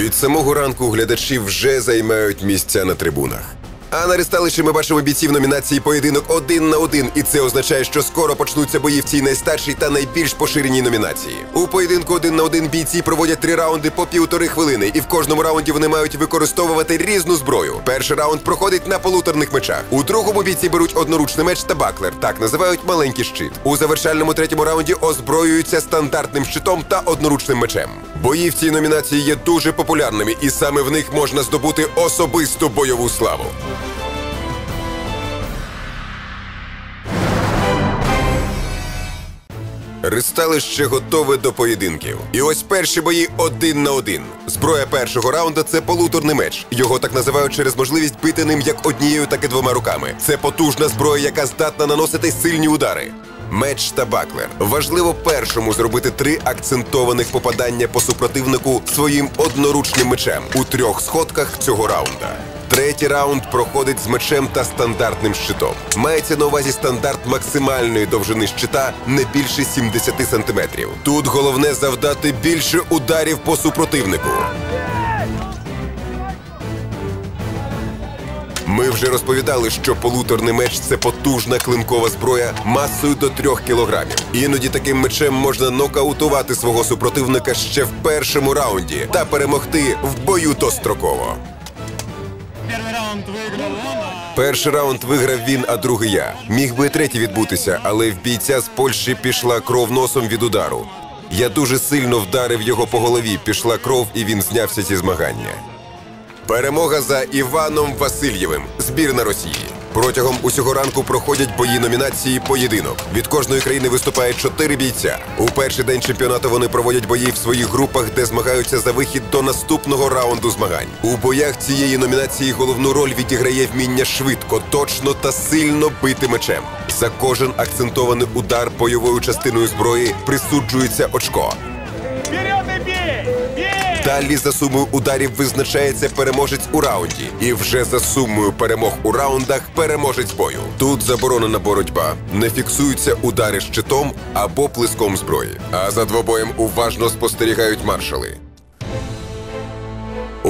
Від самого ранку глядачі вже займають місця на трибунах. А на ресталищі ми бачимо бійців номінації поєдинок один на один, і це означає, що скоро почнуться бої в цій найстаршій та найбільш поширеній номінації. У поєдинку один на один бійці проводять три раунди по півтори хвилини, і в кожному раунді вони мають використовувати різну зброю. Перший раунд проходить на полуторних мечах. У другому бійці беруть одноручний меч та баклер, так називають маленький щит. У завершальному третьому раунді озброюються стандартним щитом та одноручним мечем. Бої в цій номінації є дуже популярними, і саме в них можна здобути особисту бойову славу. Ристалище готове до поєдинків. І ось перші бої один на один. Зброя першого раунда це полуторний меч. Його так називають через можливість бити ним як однією, так і двома руками. Це потужна зброя, яка здатна наносити сильні удари. Меч та баклер. Важливо першому зробити три акцентованих попадання по супротивнику своїм одноручним мечем у трьох сходках цього раунда. Третій раунд проходить з мечем та стандартним щитом. Мається на увазі стандарт максимальної довжини щита не більше 70 сантиметрів. Тут головне завдати більше ударів по супротивнику. Ми вже розповідали, що полуторний меч це потужна клинкова зброя масою до трьох кілограмів. Іноді таким мечем можна нокаутувати свого супротивника ще в першому раунді та перемогти в бою достроково. Перший раунд виграв він, а другий я. Міг би і третій відбутися, але в бійця з Польщі пішла кров носом від удару. Я дуже сильно вдарив його по голові, пішла кров, і він знявся зі змагання. Перемога за Іваном Васильєвим, збірна Росії. Протягом усього ранку проходять бої номінації поєдинок. Від кожної країни виступає чотири бійця. У перший день чемпіонату вони проводять бої в своїх групах, де змагаються за вихід до наступного раунду змагань. У боях цієї номінації головну роль відіграє вміння швидко, точно та сильно бити мечем. За кожен акцентований удар бойовою частиною зброї присуджується очко. вперед и бей! Бей! Далі за сумою ударів визначається переможець у раунді, і вже за сумою перемог у раундах переможець бою. Тут заборонена боротьба, не фіксуються удари щитом або плеском зброї. А за двобоєм уважно спостерігають маршали.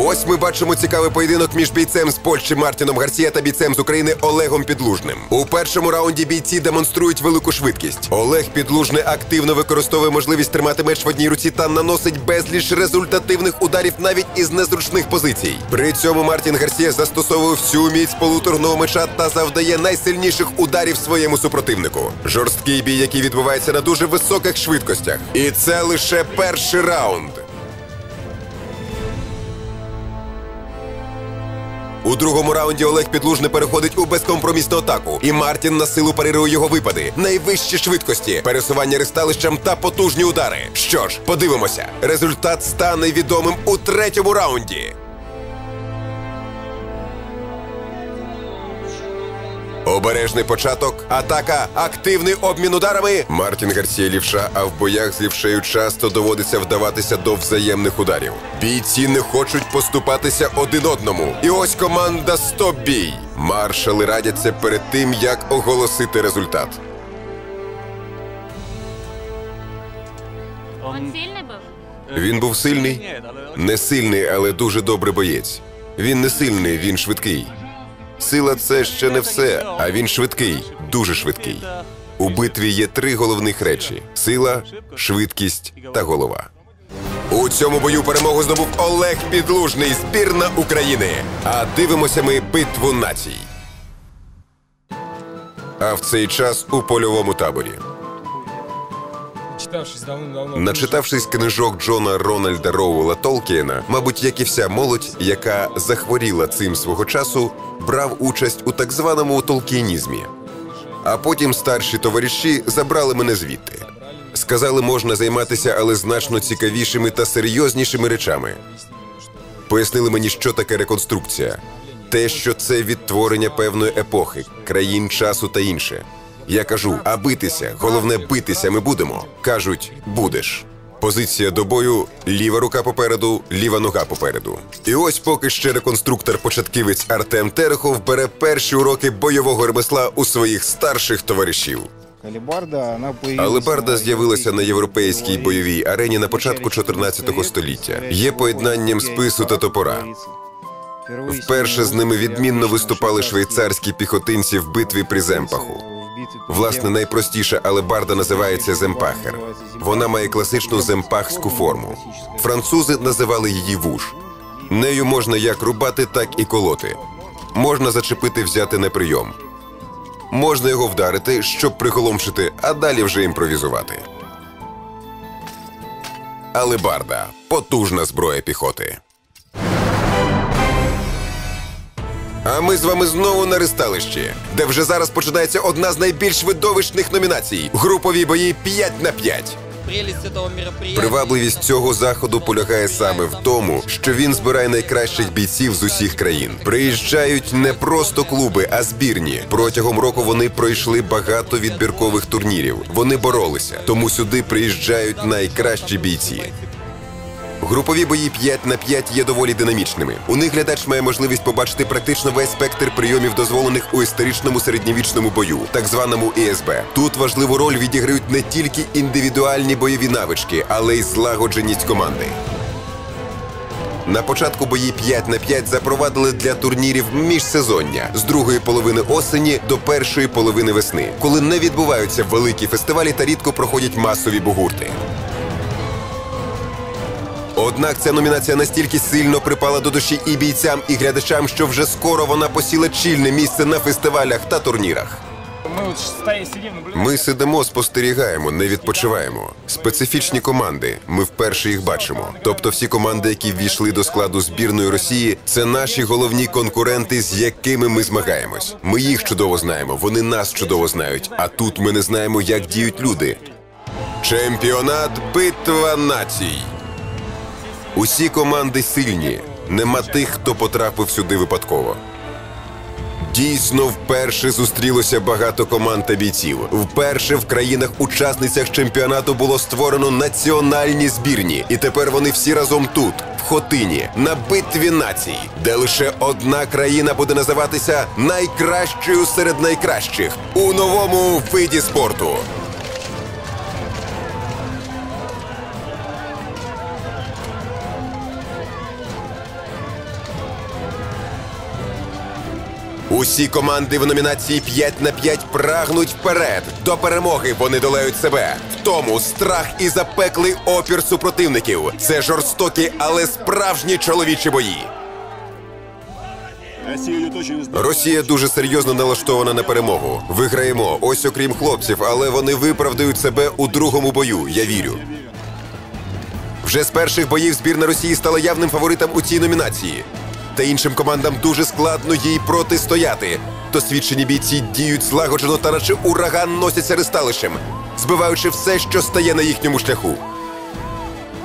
Ось ми бачимо цікавий поєдинок між бійцем з Польщі Мартіном Гарсія та бійцем з України Олегом Підлужним. У першому раунді бійці демонструють велику швидкість. Олег Підлужний активно використовує можливість тримати меч в одній руці та наносить безліч результативних ударів навіть із незручних позицій. При цьому Мартін Гарсія застосовує всю міць полуторного меча та завдає найсильніших ударів своєму супротивнику. Жорсткий бій, який відбувається на дуже високих швидкостях. І це лише перший раунд. У другому раунді Олег Підлужний переходить у безкомпромісну атаку, і Мартін на силу парирує його випади, найвищі швидкості, пересування ристалищем та потужні удари. Що ж, подивимося, результат стане відомим у третьому раунді. Обережний початок, атака, активний обмін ударами. Мартін Гарсія лівша, а в боях з лівшею часто доводиться вдаватися до взаємних ударів. Бійці не хочуть поступатися один одному. І ось команда Стоп бій. Маршали радяться перед тим, як оголосити результат. Он сильний був? Він був сильний, не сильний, але дуже добрий боєць. Він не сильний, він швидкий. Сила це ще не все, а він швидкий, дуже швидкий. У битві є три головних речі: сила, швидкість та голова. У цьому бою перемогу здобув Олег Підлужний, збірна України. А дивимося ми битву націй. А в цей час у польовому таборі. Начитавшись книжок Джона Рональда Роула Толкіена, мабуть, як і вся молодь, яка захворіла цим свого часу, брав участь у так званому толкієнізмі. А потім старші товариші забрали мене звідти. Сказали, можна займатися, але значно цікавішими та серйознішими речами. Пояснили мені, що таке реконструкція. Те, що це відтворення певної епохи, країн, часу та інше. Я кажу, а битися, головне битися ми будемо. Кажуть, будеш. Позиція до бою ліва рука попереду, ліва нога попереду. І ось поки ще реконструктор-початківець Артем Терехов бере перші уроки бойового ремесла у своїх старших товаришів. Алебарда з'явилася на європейській бойовій арені на початку початку 14 століття. Є поєднанням спису та топора. Вперше з ними відмінно виступали швейцарські піхотинці в битві при Земпаху. Власне, найпростіша алебарда називається земпахер. Вона має класичну земпахську форму. Французи називали її вуш. Нею можна як рубати, так і колоти. Можна зачепити, взяти на прийом. Можна його вдарити, щоб приголомшити, а далі вже імпровізувати. Алебарда потужна зброя піхоти. А ми з вами знову на ристалищі, де вже зараз починається одна з найбільш видовищних номінацій групові бої 5 на 5. Прелесть этого мероприятия. Привабливість цього заходу полягає саме в тому, що він збирає найкращих бійців з усіх країн. Приїжджають не просто клуби, а збірні. Протягом року вони пройшли багато відбіркових турнірів. Вони боролися, тому сюди приїжджають найкращі бійці. Групові бої 5 на 5 є доволі динамічними. У них глядач має можливість побачити практично весь спектр прийомів, дозволених у історичному середньовічному бою, так званому ІСБ. Тут важливу роль відіграють не тільки індивідуальні бойові навички, але й злагодженість команди. На початку бої 5 на 5 запровадили для турнірів міжсезоння з другої половини осені до першої половини весни, коли не відбуваються великі фестивалі та рідко проходять масові бугурти. Однак ця номінація настільки сильно припала до душі і бійцям, і глядачам, що вже скоро вона посіла чільне місце на фестивалях та турнірах. Ми сидимо, спостерігаємо, не відпочиваємо. Специфічні команди. Ми вперше їх бачимо. Тобто, всі команди, які ввійшли до складу збірної Росії, це наші головні конкуренти, з якими ми змагаємось. Ми їх чудово знаємо, вони нас чудово знають. А тут ми не знаємо, як діють люди. Чемпіонат битва націй. Усі команди сильні. Нема тих, хто потрапив сюди випадково. Дійсно, вперше зустрілося багато команд та бійців. Вперше в країнах-учасницях чемпіонату було створено національні збірні, і тепер вони всі разом тут, в Хотині, на битві націй, де лише одна країна буде називатися найкращою серед найкращих у новому виді спорту. Усі команди в номінації 5 на 5 прагнуть вперед. До перемоги вони долають себе. В тому страх і запеклий опір супротивників. Це жорстокі, але справжні чоловічі бої. Росія дуже серйозно налаштована на перемогу. Виграємо. Ось окрім хлопців, але вони виправдають себе у другому бою. Я вірю. Вже з перших боїв збірна Росії стала явним фаворитом у цій номінації. Та іншим командам дуже складно їй протистояти. Досвідчені бійці діють злагоджено та наче ураган носяться ристалищем, збиваючи все, що стає на їхньому шляху.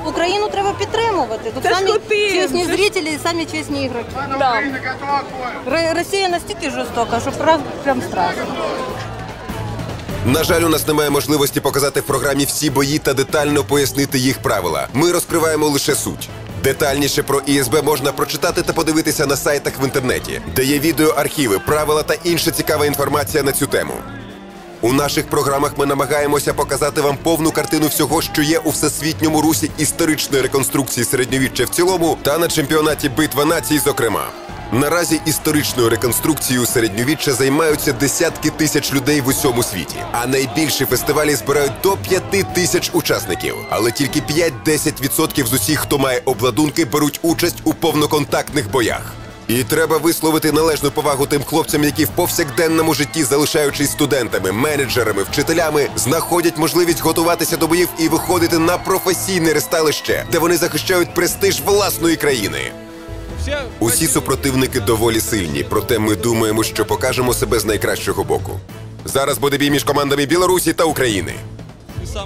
Україну треба підтримувати. Тут Це самі чесні зрителі самі чесні ігроки. Да. Росія настільки жорстока, що прям, прям страшно. На жаль, у нас немає можливості показати в програмі всі бої та детально пояснити їх правила. Ми розкриваємо лише суть. Детальніше про ІСБ можна прочитати та подивитися на сайтах в інтернеті, де є відеоархіви, правила та інша цікава інформація на цю тему. У наших програмах ми намагаємося показати вам повну картину всього, що є у всесвітньому русі історичної реконструкції середньовіччя в цілому та на чемпіонаті битва націй, зокрема. Наразі історичною реконструкцією середньовіччя займаються десятки тисяч людей в усьому світі. А найбільші фестивалі збирають до п'яти тисяч учасників. Але тільки 5-10% з усіх, хто має обладунки, беруть участь у повноконтактних боях. І треба висловити належну повагу тим хлопцям, які в повсякденному житті, залишаючись студентами, менеджерами, вчителями, знаходять можливість готуватися до боїв і виходити на професійне ресталище, де вони захищають престиж власної країни. Усі супротивники доволі сильні, проте ми думаємо, що покажемо себе з найкращого боку. Зараз буде бій між командами Білорусі та України.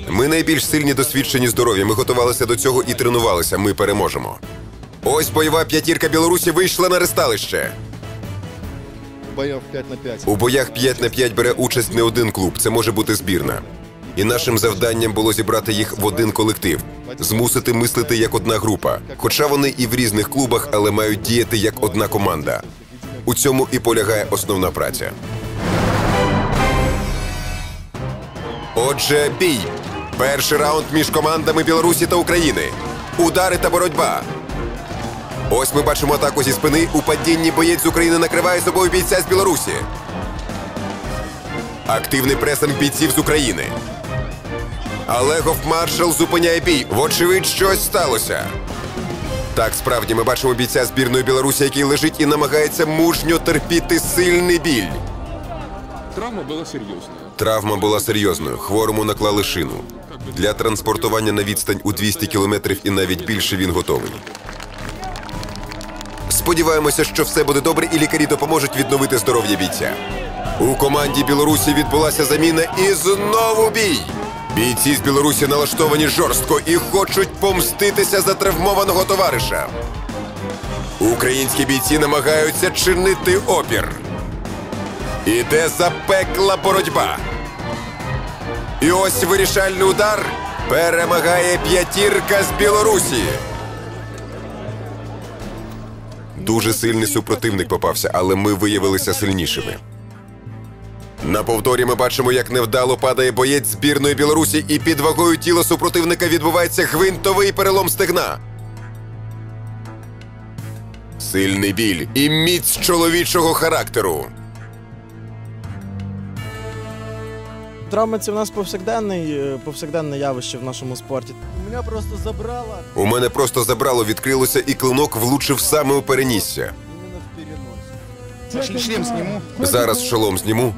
Ми найбільш сильні, досвідчені, здорові. Ми готувалися до цього і тренувалися. Ми переможемо. Ось бойова п'ятірка Білорусі вийшла на ресталище. 5 на 5. У боях 5 на 5 бере участь не один клуб, це може бути збірна. І нашим завданням було зібрати їх в один колектив, змусити мислити як одна група. Хоча вони і в різних клубах, але мають діяти як одна команда. У цьому і полягає основна праця. Отже, бій. Перший раунд між командами Білорусі та України. Удари та боротьба. Ось ми бачимо атаку зі спини. У падінні боєць з України накриває собою бійця з Білорусі. Активний пресинг бійців з України. Але Гофмаршал зупиняє бій. Вочевидь, щось сталося. Так, справді ми бачимо бійця збірної Білорусі, який лежить і намагається мужньо терпіти сильний біль. Травма была серьезная. Травма була серйозною. Хворому наклали шину. Для транспортування на відстань у 200 кілометрів і навіть більше він готовий. Сподіваємося, що все буде добре, і лікарі допоможуть відновити здоров'я бійця. У команді Білорусі відбулася заміна і знову бій. Бійці з Білорусі налаштовані жорстко і хочуть помститися за травмованого товариша. Українські бійці намагаються чинити опір. Іде запекла боротьба. І ось вирішальний удар перемагає п'ятірка з Білорусі. Дуже сильний супротивник попався, але ми виявилися сильнішими. На повторі ми бачимо, як невдало падає боєць збірної Білорусі, і під вагою тіла супротивника відбувається гвинтовий перелом стегна. Сильний біль і міць чоловічого характеру. Травми це в нас повсякденний, е, повсякденне явище в нашому спорті. Меня просто забрало У мене просто забрало, відкрилося, і клинок влучив саме у перенісся. Шлем сниму. Зараз шолом зніму.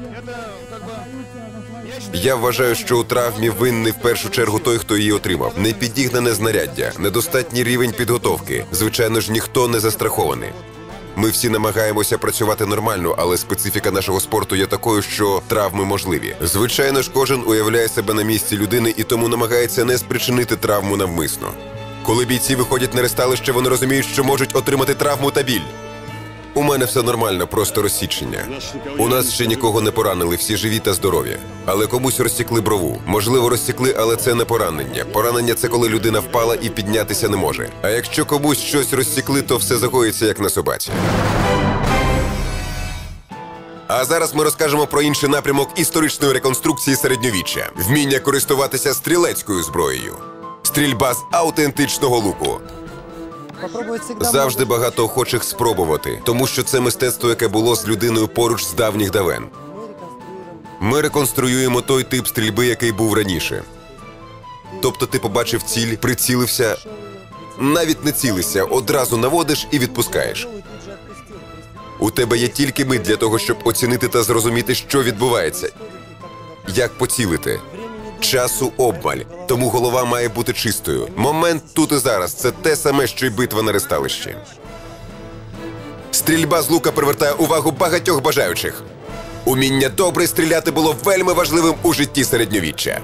Я вважаю, що у травмі винний в першу чергу той, хто її отримав. Непідігнане знаряддя, недостатній рівень підготовки. Звичайно ж, ніхто не застрахований. Ми всі намагаємося працювати нормально, але специфіка нашого спорту є такою, що травми можливі. Звичайно ж, кожен уявляє себе на місці людини і тому намагається не спричинити травму навмисно. Коли бійці виходять на ресталище, вони розуміють, що можуть отримати травму та біль. У мене все нормально, просто розсічення. У нас ще нікого не поранили, всі живі та здорові. Але комусь розсікли брову. Можливо, розсікли, але це не поранення. Поранення це коли людина впала і піднятися не може. А якщо комусь щось розсікли, то все загоїться як на собаці. А зараз ми розкажемо про інший напрямок історичної реконструкції середньовіччя: вміння користуватися стрілецькою зброєю, стрільба з аутентичного луку. Завжди багато охочих спробувати, тому що це мистецтво, яке було з людиною поруч з давніх давен. Ми реконструюємо той тип стрільби, який був раніше. Тобто ти побачив ціль, прицілився, навіть не цілися, одразу наводиш і відпускаєш. У тебе є тільки мить для того, щоб оцінити та зрозуміти, що відбувається, як поцілити. Часу обмаль, тому голова має бути чистою. Момент тут і зараз це те саме, що й битва на ресталищі. Стрільба з лука привертає увагу багатьох бажаючих. Уміння добре стріляти було вельми важливим у житті середньовіччя.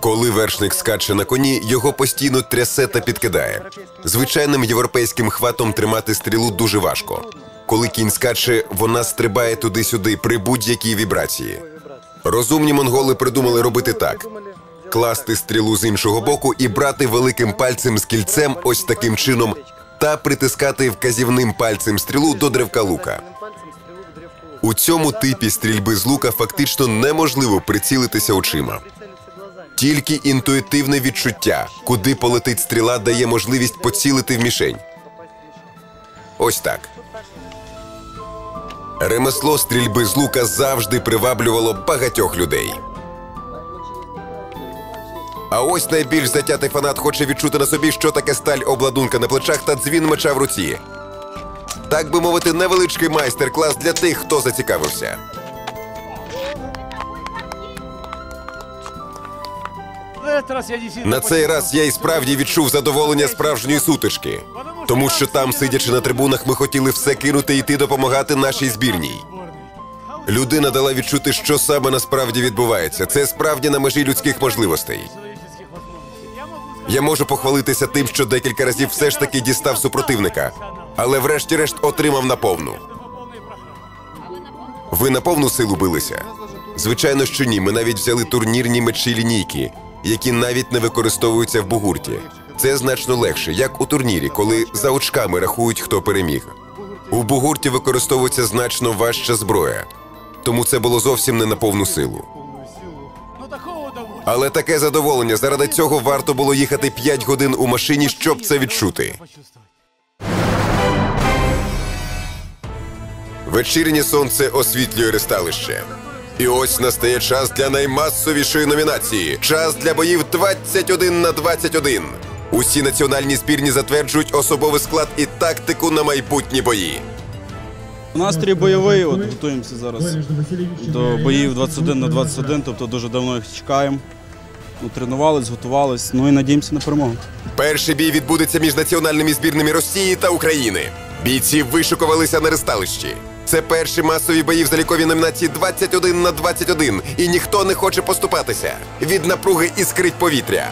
Коли вершник скаче на коні, його постійно трясе та підкидає. Звичайним європейським хватом тримати стрілу дуже важко. Коли кінь скаче, вона стрибає туди-сюди при будь-якій вібрації. Розумні монголи придумали робити так: класти стрілу з іншого боку і брати великим пальцем з кільцем ось таким чином та притискати вказівним пальцем стрілу до древка лука. У цьому типі стрільби з лука фактично неможливо прицілитися очима. Тільки інтуїтивне відчуття, куди полетить стріла, дає можливість поцілити в мішень. Ось так. Ремесло стрільби з лука завжди приваблювало багатьох людей. А ось найбільш затятий фанат хоче відчути на собі, що таке сталь обладунка на плечах та дзвін меча в руці. Так би мовити, невеличкий майстер-клас для тих, хто зацікавився. На цей раз я і справді відчув задоволення справжньої сутички, тому що там, сидячи на трибунах, ми хотіли все кинути і йти допомагати нашій збірній. Людина дала відчути, що саме насправді відбувається. Це справді на межі людських можливостей. Я можу похвалитися тим, що декілька разів все ж таки дістав супротивника, але врешті-решт отримав на повну. Ви на повну силу билися? Звичайно, що ні. Ми навіть взяли турнірні мечі лінійки, які навіть не використовуються в бугурті. Це значно легше, як у турнірі, коли за очками рахують, хто переміг. У бугурті використовується значно важча зброя. тому це було зовсім не на повну силу. Але таке задоволення. Заради цього варто було їхати 5 годин у машині, щоб це відчути. Вечірнє сонце освітлює ресталище. І ось настає час для наймасовішої номінації. Час для боїв 21 на 21. Усі національні збірні затверджують особовий склад і тактику на майбутні бої. Настрій бойовий, от готуємося зараз до боїв 21 на 21, тобто дуже давно їх чекаємо. Ну, тренувались, готувались, ну і надіємося на перемогу. Перший бій відбудеться між національними збірними Росії та України. Бійці вишукувалися на ресталищі. Це перші масові бої в заліковій номінації 21 на 21, і ніхто не хоче поступатися. Від напруги іскрить повітря.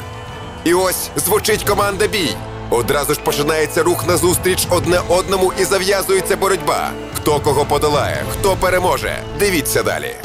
І ось звучить команда бій. Одразу ж починається рух назустріч одне одному і зав'язується боротьба. Хто кого подолає, хто переможе. Дивіться далі.